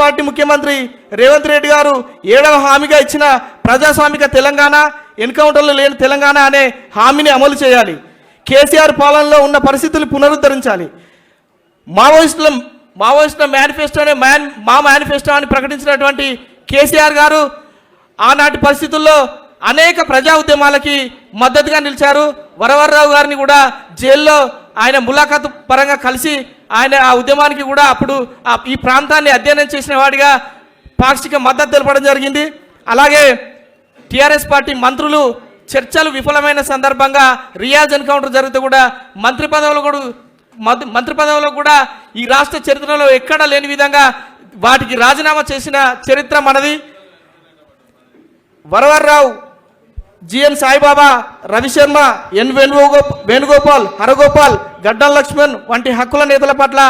Party ముఖ్యమంత్రి రేవంత్ రెడ్డి గారు ఏడవ హామీగా ఇచ్చిన ప్రజాస్వామిక తెలంగాణ ఎన్కౌంటర్లు లేని తెలంగాణ అనే హామీని అమలు చేయాలి. కేసీఆర్ పాలనలో ఉన్న పరిస్థితులు పునరుద్ధరించాలి. మావోయిస్టుల మావోయిస్టుల మేనిఫెస్టోనే మ్యాన్ మా మేనిఫెస్టో అని ప్రకటించినటువంటి కేసీఆర్ గారు ఆనాటి పరిస్థితుల్లో అనేక ప్రజా ఉద్యమాలకి మద్దతుగా నిలిచారు. వరవరరావు గారిని కూడా జైల్లో ఆయన ములాఖాతు పరంగా కలిసి ఆయన ఆ ఉద్యమానికి కూడా అప్పుడు ఆ ఈ ప్రాంతాన్ని అధ్యయనం చేసిన వాడిగా పాక్షిక మద్దతు తెలపడం జరిగింది. అలాగే టిఆర్ఎస్ పార్టీ మంత్రులు చర్చలు విఫలమైన సందర్భంగా రియాజ్ ఎన్కౌంటర్ జరిగితే కూడా మంత్రి పదవులు కూడా మంత్రి పదవులు కూడా ఈ రాష్ట్ర చరిత్రలో ఎక్కడా లేని విధంగా వాటికి రాజీనామా చేసిన చరిత్ర మనది. వరవర్రావు జిఎన్ సాయిబాబా రవిశర్మ ఎన్ వేణుగోప వేణుగోపాల్ హరగోపాల్ గడ్డం లక్ష్మణ్ వంటి హక్కుల నేతల పట్ల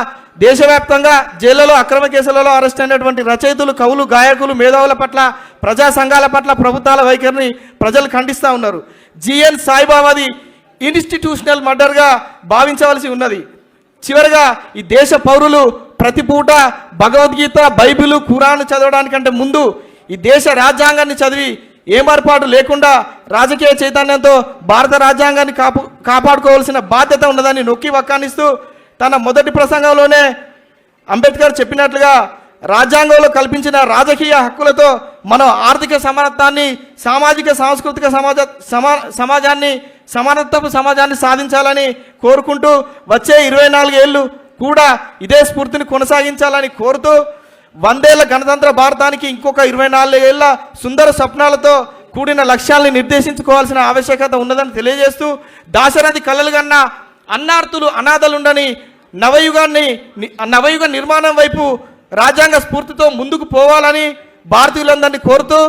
దేశవ్యాప్తంగా జైళ్ళలో అక్రమ కేసులలో అరెస్ట్ అయినటువంటి రచయితలు కవులు గాయకులు మేధావుల పట్ల ప్రజా సంఘాల పట్ల ప్రభుత్వాల వైఖరిని ప్రజలు ఖండిస్తూ ఉన్నారు. జిఎన్ సాయిబాబాది ఇన్స్టిట్యూషనల్ మర్డర్గా భావించవలసి ఉన్నది. చివరిగా ఈ దేశ పౌరులు ప్రతి పూట భగవద్గీత బైబిల్ ఖురాన్ చదవడానికంటే ముందు ఈ దేశ రాజ్యాంగాన్ని చదివి ఏమర్పాటు లేకుండా రాజకీయ చైతన్యంతో భారత రాజ్యాంగాన్ని కాపు కాపాడుకోవాల్సిన బాధ్యత ఉన్నదని నొక్కి వక్కానిస్తూ తన మొదటి ప్రసంగంలోనే అంబేద్కర్ చెప్పినట్లుగా రాజ్యాంగంలో కల్పించిన రాజకీయ హక్కులతో మనం ఆర్థిక సమానత్వాన్ని సామాజిక సాంస్కృతిక సమాజ సమా సమాజాన్ని సమానత్వపు సమాజాన్ని సాధించాలని కోరుకుంటూ వచ్చే ఇరవై నాలుగేళ్ళు కూడా ఇదే స్ఫూర్తిని కొనసాగించాలని కోరుతూ వందేళ్ళ గణతంత్ర భారతానికి ఇంకొక ఇరవై నాలుగేళ్ళ సుందర స్వప్నాలతో కూడిన లక్ష్యాల్ని నిర్దేశించుకోవాల్సిన ఆవశ్యకత ఉన్నదని తెలియజేస్తూ దాశరథి కళలు కన్నా అన్నార్థులు అనాథలుండని నవయుగాన్ని నవయుగ నిర్మాణం వైపు రాజ్యాంగ స్ఫూర్తితో ముందుకు పోవాలని భారతీయులందరినీ కోరుతూ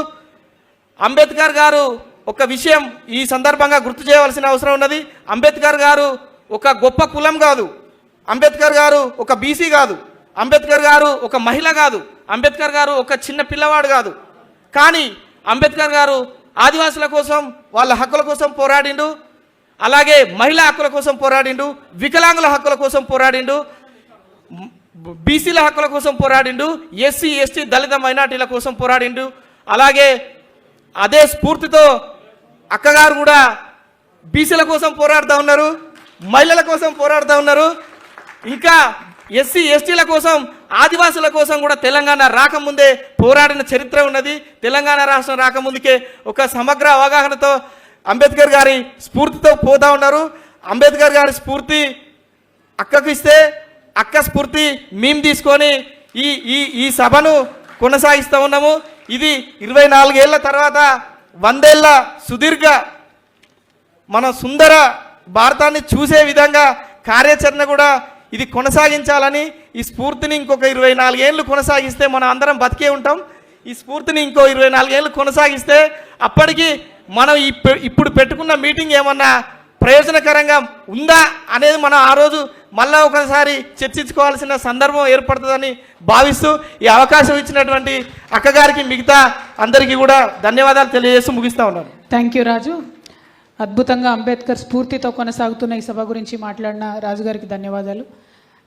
అంబేద్కర్ గారు ఒక విషయం ఈ సందర్భంగా గుర్తు చేయవలసిన అవసరం ఉన్నది. అంబేద్కర్ గారు ఒక గొప్ప కులం కాదు. అంబేద్కర్ గారు ఒక బీసీ కాదు. అంబేద్కర్ గారు ఒక మహిళ కాదు అంబేద్కర్ గారు ఒక చిన్న పిల్లవాడు కాదు. కానీ అంబేద్కర్ గారు ఆదివాసుల కోసం వాళ్ళ హక్కుల కోసం పోరాడిండు అలాగే మహిళా హక్కుల కోసం పోరాడిండు వికలాంగుల హక్కుల కోసం పోరాడిండు బీసీల హక్కుల కోసం పోరాడిండు ఎస్సీ ఎస్టీ దళిత మైనార్టీల కోసం పోరాడిండు అలాగే అదే స్ఫూర్తితో అక్కగారు కూడా బీసీల కోసం పోరాడుతూ ఉన్నారు మహిళల కోసం పోరాడుతూ ఉన్నారు. ఇంకా ఎస్సీ ఎస్టీల కోసం ఆదివాసుల కోసం కూడా తెలంగాణ రాకముందే పోరాడిన చరిత్ర ఉన్నది. తెలంగాణ రాష్ట్రం రాకముందుకే ఒక సమగ్ర అవగాహనతో అంబేద్కర్ గారి స్ఫూర్తితో పోతా ఉన్నారు. అంబేద్కర్ గారి స్ఫూర్తి అక్కకు ఇస్తే అక్క స్ఫూర్తి మేము తీసుకొని ఈ ఈ ఈ సభను కొనసాగిస్తూ ఉన్నాము. ఇది ఇరవై నాలుగేళ్ళ తర్వాత వందేళ్ళ సుదీర్ఘ మన సుందర భారతాన్ని చూసే విధంగా కార్యాచరణ కూడా ఇది కొనసాగించాలని ఈ స్ఫూర్తిని ఇంకొక ఇరవై నాలుగేళ్ళు కొనసాగిస్తే మనం అందరం బతికే ఉంటాం. ఈ స్ఫూర్తిని ఇంకో ఇరవై నాలుగేళ్ళు కొనసాగిస్తే అప్పటికి మనం ఇప్పుడు పెట్టుకున్న మీటింగ్ ఏమన్నా ప్రయోజనకరంగా ఉందా అనేది మనం ఆ రోజు మళ్ళా ఒకసారి చర్చించుకోవాల్సిన సందర్భం ఏర్పడుతుందని భావిస్తూ ఈ అవకాశం ఇచ్చినటువంటి అక్కగారికి మిగతా అందరికీ కూడా ధన్యవాదాలు తెలియజేస్తూ ముగిస్తా ఉన్నాను. థ్యాంక్ యూ రాజు అద్భుతంగా అంబేద్కర్ స్ఫూర్తితో కొనసాగుతున్న ఈ సభ గురించి మాట్లాడిన రాజుగారికి ధన్యవాదాలు.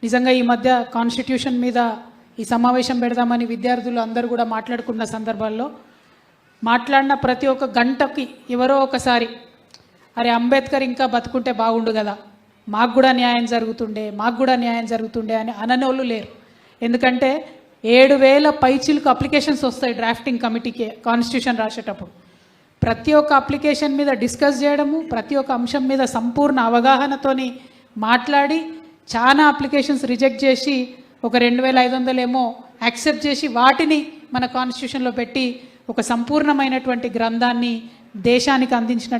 నిజంగా ఈ మధ్య కాన్స్టిట్యూషన్ మీద ఈ సమావేశం పెడదామని విద్యార్థులు అందరూ కూడా మాట్లాడుకున్న సందర్భాల్లో మాట్లాడిన ప్రతి ఒక్క గంటకి ఎవరో ఒకసారి అరే అంబేద్కర్ ఇంకా బతుకుంటే బాగుండు కదా మాకు కూడా న్యాయం జరుగుతుండే మాకు కూడా న్యాయం జరుగుతుండే అని అననోళ్ళు లేరు. ఎందుకంటే ఏడు వేల పైచిలకు అప్లికేషన్స్ వస్తాయి డ్రాఫ్టింగ్ కమిటీకి కాన్స్టిట్యూషన్ రాసేటప్పుడు. ప్రతి ఒక్క అప్లికేషన్ మీద డిస్కస్ చేయడము ప్రతి ఒక్క అంశం మీద సంపూర్ణ అవగాహనతోని మాట్లాడి చాలా అప్లికేషన్స్ రిజెక్ట్ చేసి ఒక రెండు వేల ఐదు వందలేమో యాక్సెప్ట్ చేసి వాటిని మన కాన్స్టిట్యూషన్లో పెట్టి ఒక సంపూర్ణమైనటువంటి గ్రంథాన్ని దేశానికి అందించిన